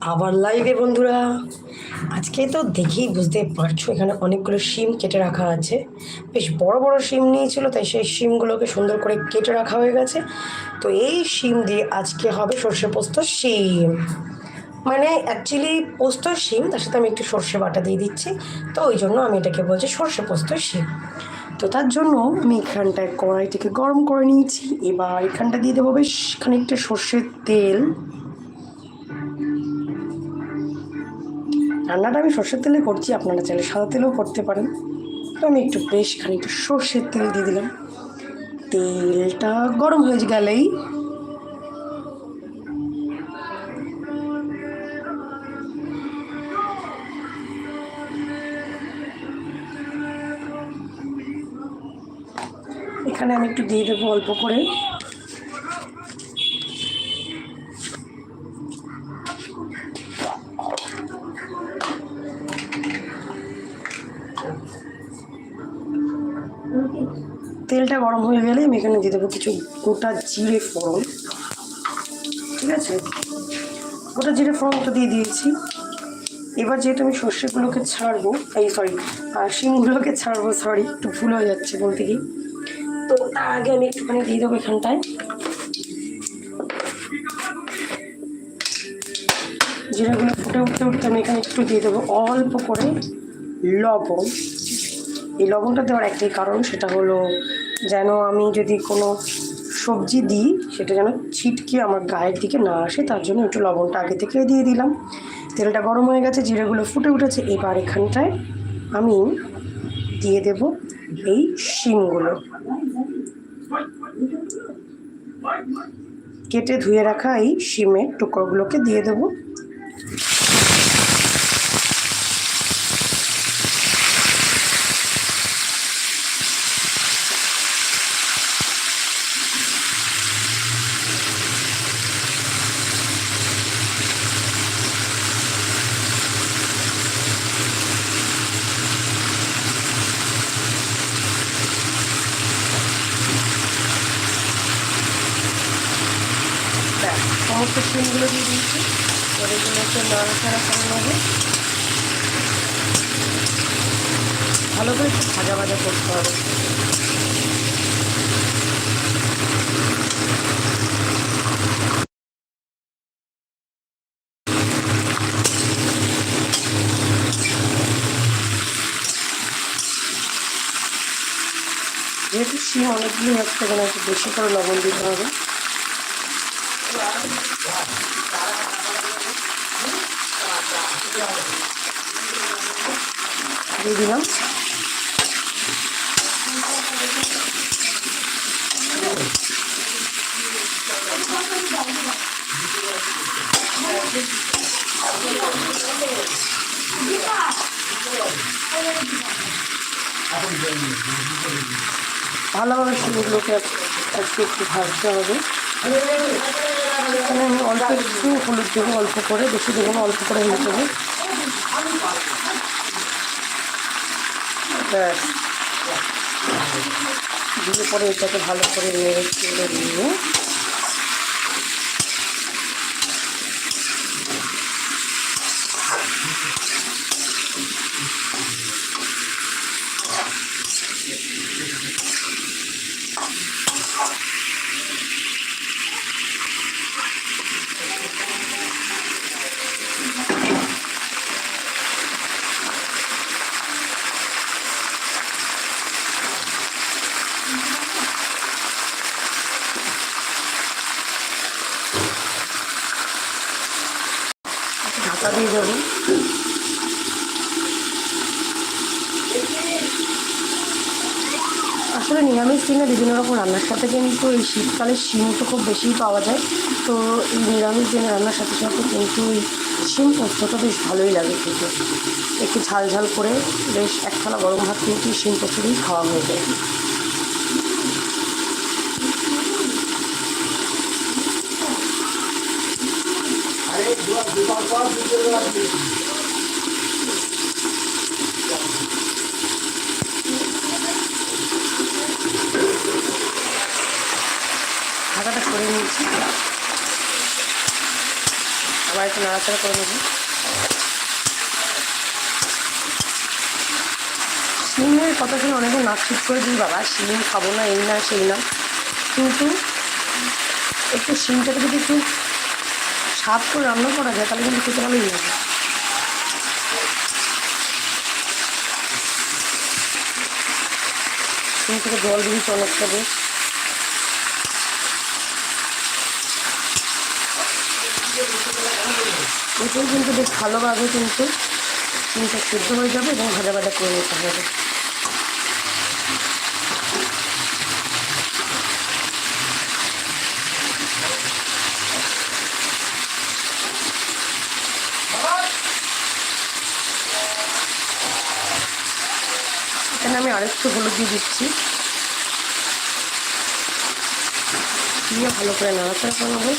আবার লাইভে বন্ধুরা। আজকে তো দেখেই বুঝতে পারছ, এখানে অনেকগুলো শিম কেটে রাখা আছে। বেশ বড় বড় শিম নিয়েছিল, তাই সেই শিমগুলোকে সুন্দর করে কেটে রাখা হয়ে গেছে। তো এই শিম দিয়ে আজকে হবে সর্ষে পোস্ত শিম। মানে অ্যাকচুয়ালি পোস্ত শিম, তার সাথে আমি একটু সর্ষে বাটা দিয়ে দিচ্ছি। তো ওই জন্য আমি এটাকে বলছি সর্ষে পোস্ত শিম। তো তার জন্য আমি এখানটায় কড়াইটাকে গরম করে নিয়েছি। এবার এখানটা দিয়ে দেবো বেশ খানিকটা সর্ষের তেল। রান্নাটা আমি সর্ষের তেলে করছি, আপনারা চাইলে সাদা তেলেও করতে পারেন। আমি একটু বেশ খানিকটা সর্ষের তেল দিয়ে দিলাম। তেলটা গরম হয়ে গেলেই এখানে আমি একটু দিয়ে দেবো অল্প করে। তেলটা গরম হয়ে গেলে আমি এখানে দিয়ে দেবো কিছু গোটা জিরে ফোড়ন। ঠিক আছে? গোটা জিরে ফোড়নটা দিয়ে দিয়েছি। এবার যেহেতু আমি সর্ষেগুলোকে ছাড়বো, এই সরি শিমগুলোকে ছাড়বো সরি একটু ভুল হয়ে যাচ্ছে বলতে কি তো তার আগে আমি একটুখানি দিয়ে দেবো এখানটায়। জিরাগুলো ফুটে উঠতে উঠতে আমি এখানে একটু দিয়ে দেবো অল্প করে লবণ। এই লবণটা দেওয়ার একটাই কারণ, সেটা হলো যেন আমি যদি কোনো সবজি দিই, সেটা যেন ছিটকে আমার গায়ের দিকে না আসে, তার জন্য একটু লবণটা আগে থেকে দিয়ে দিলাম। তেলটা গরম হয়ে গেছে, জিরেগুলো ফুটে উঠেছে, এবার এখানটায় আমি দিয়ে দেব এই শিমগুলো। কেটে ধুয়ে রাখা এই শিমের টুকরোগুলোকে দিয়ে দেবো। ব্যাস সমস্ত শিমগুলো দিয়ে দিয়েছি। এবার এগুলো একটু নাড়াচাড়া করে নেব। ভালো করে একটু ভাজা ভাজা করতে হবে। যেহেতু শিম অনেকগুলি হচ্ছে, এখানে একটু বেশি করে লবণ দিতে হবে। দিয়ে দিলাম। ভালোভাবে আজকে একটু ভাজতে হবে। অল্প একটু হলুদ দেবো, অল্প করে বেশি দেবো, অল্প করে হলুদ দেবো। ব্যাস। পরে এটাকে ভালো করে নেড়ে চেড়ে নিয়ে ঢাকা দিয়ে দেবো। আসলে নিরামিষ দিনে বিভিন্ন রকম রান্নার সাথে কিন্তু এই শীতকালে শিম তো খুব বেশিই পাওয়া যায়। তো এই নিরামিষ দিনে রান্নার সাথে সাথে কিন্তু এই শিম পোস্তটা বেশ ভালোই লাগে কিন্তু একটু ঝাল ঝাল করে বেশ এক গরম ভাত কিন্তু শিম পোস্ত খাওয়া হয়ে যায়। ঢাকাটা করে নিয়েছি। আবার একটু নাড়াচাড়া করে নেব। শিমের কথা শুনে অনেকে নাক ঠিক করে দিই বাবা শিম খাব না, এই না, সেই না। কিন্তু একটু শিমটাকে যদি একটু স্বাদ করে রান্না করা যায়, তাহলে কিন্তু খেতে ভালোই লাগে। থেকে জল দিয়েছি অনেকটা বেশ এটাই কিন্তু বেশ ভালোভাবে কিন্তু চিনিটা সেদ্ধ হয়ে যাবে এবং ভাজা ভাজা করে নিতে হবে। এখানে আমি আরেকটু হলুদ দিয়ে দিচ্ছি। দিয়ে ভালো করে নাড়াচাড়া করা হবে